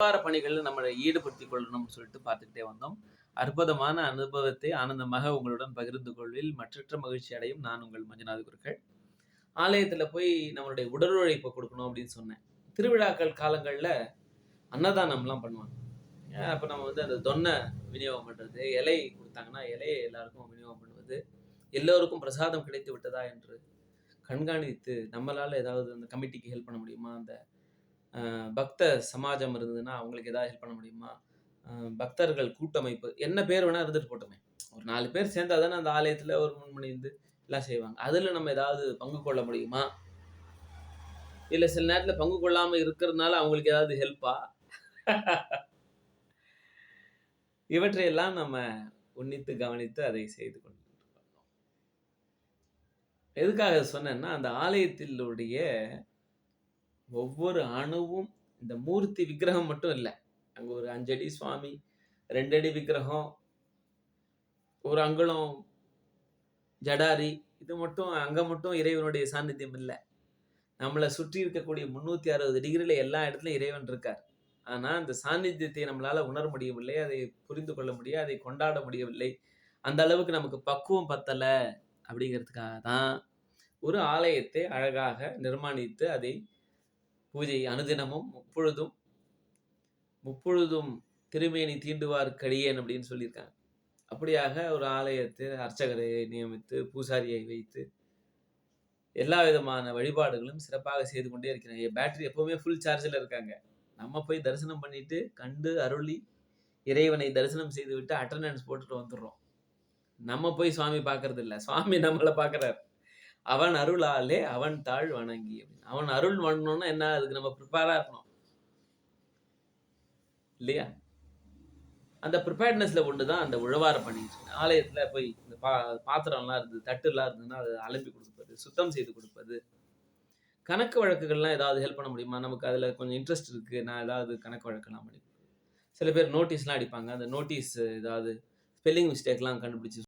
வியாபார பணிகளில் நம்மளை ஈடுபடுத்திக் கொள்ளணும்னு சொல்லிட்டு பார்த்துக்கிட்டே வந்தோம். அற்புதமான அனுபவத்தை ஆனந்தமாக உங்களுடன் பகிர்ந்து கொள்வில் மற்றற்ற மகிழ்ச்சி அடையும் நான் உங்கள் மஞ்சநாத குருக்கள். ஆலயத்தில் போய் நம்மளுடைய உடல் உழைப்பை கொடுக்கணும் அப்படின்னு சொன்னேன். திருவிழாக்கள் காலங்களில் அன்னதானம்லாம் பண்ணுவாங்க. அப்போ நம்ம வந்து அந்த தொன்னை விநியோகம் பண்ணுறது இலை கொடுத்தாங்கன்னா இலையை எல்லாருக்கும் விநியோகம் பண்ணுவது எல்லோருக்கும் பிரசாதம் கிடைத்து விட்டதா என்று கண்காணித்து நம்மளால் ஏதாவது அந்த கமிட்டிக்கு ஹெல்ப் பண்ண முடியுமா? அந்த பக்த சமாஜம் இருந்ததுன்னா அவங்களுக்கு ஏதாவது ஹெல்ப் பண்ண முடியுமா? பக்தர்கள் கூட்டமைப்பு என்ன பேர் வேணா இருந்துட்டு போட்டோமே. ஒரு நாலு பேர் சேர்ந்தால் தானே அந்த ஆலயத்தில் ஒரு மூணு மணி இருந்து எல்லாம் செய்வாங்க. அதில் நம்ம ஏதாவது பங்கு கொள்ள முடியுமா? இல்லை சில நேரத்தில் பங்கு கொள்ளாமல் இருக்கிறதுனால அவங்களுக்கு ஏதாவது ஹெல்ப்பா இவற்றையெல்லாம் நம்ம உன்னித்து கவனித்து அதை செய்து கொண்டு எதுக்காக சொன்னேன்னா அந்த ஆலயத்திலுடைய ஒவ்வொரு அணுவும் இந்த மூர்த்தி விக்கிரகம் மட்டும் இல்லை. அங்கே ஒரு அஞ்சடி சுவாமி ரெண்டடி விக்கிரகம் ஒரு அங்குளம் ஜடாரி இது மட்டும் அங்கே மட்டும் இறைவனுடைய சாநித்தியம் இல்லை. நம்மளை சுற்றி இருக்கக்கூடிய முந்நூற்றி அறுபது டிகிரியில் எல்லா இடத்துலையும் இறைவன் இருக்கார். ஆனால் அந்த சாநித்தியத்தை நம்மளால் உணர முடியவில்லை அதை புரிந்து கொள்ள முடியாது அதை கொண்டாட முடியவில்லை. அந்த அளவுக்கு நமக்கு பக்குவம் பத்தலை அப்படிங்கிறதுக்காக தான் ஒரு ஆலயத்தை அழகாக நிர்மாணித்து அதை பூஜை அனுதினமும் முப்பொழுதும் முப்பொழுதும் திருமேனி தீண்டுவார் கடியேன் அப்படின்னு சொல்லியிருக்காங்க. அப்படியாக ஒரு ஆலயத்தில் அர்ச்சகரை நியமித்து பூசாரியை வைத்து எல்லா விதமான வழிபாடுகளும் சிறப்பாக செய்து கொண்டே இருக்கிறாங்க. பேட்டரி எப்போவுமே ஃபுல் சார்ஜில் இருக்காங்க. நம்ம போய் தரிசனம் பண்ணிட்டு கண்டு அருளி இறைவனை தரிசனம் செய்து விட்டு அட்டண்டன்ஸ் போட்டுட்டு வந்துடுறோம். நம்ம போய் சுவாமி பார்க்கறது இல்ல சுவாமி நம்மளை பார்க்குறாரு. அவன் அருளாலே அவன் தாழ் வணங்கி அப்படின்னு. அவன் அருள் வணணும்னா என்ன? அதுக்கு நம்ம ப்ரிப்பேராக இருக்கணும். இல்லையா? அந்த ப்ரிப்பேர்ட்னஸ்ல ஒன்று தான் அந்த உழவார பண்ணிட்டு ஆலயத்துல போய் இந்த பா பாத்திரம்லாம் இருந்தது தட்டுலாம் இருந்ததுன்னா அதை அலம்பி கொடுப்பது சுத்தம் செய்து கொடுப்பது. கணக்கு வழக்குகள்லாம் ஏதாவது ஹெல்ப் பண்ண முடியுமா? நமக்கு அதில் கொஞ்சம் இன்ட்ரெஸ்ட் இருக்குது நான் ஏதாவது கணக்கு வழக்கெல்லாம் பண்ணி சில பேர் நோட்டீஸ்லாம் அடிப்பாங்க. அந்த நோட்டீஸ் ஏதாவது ஸ்பெல்லிங் மிஸ்டேக்லாம் கண்டுபிடிச்சி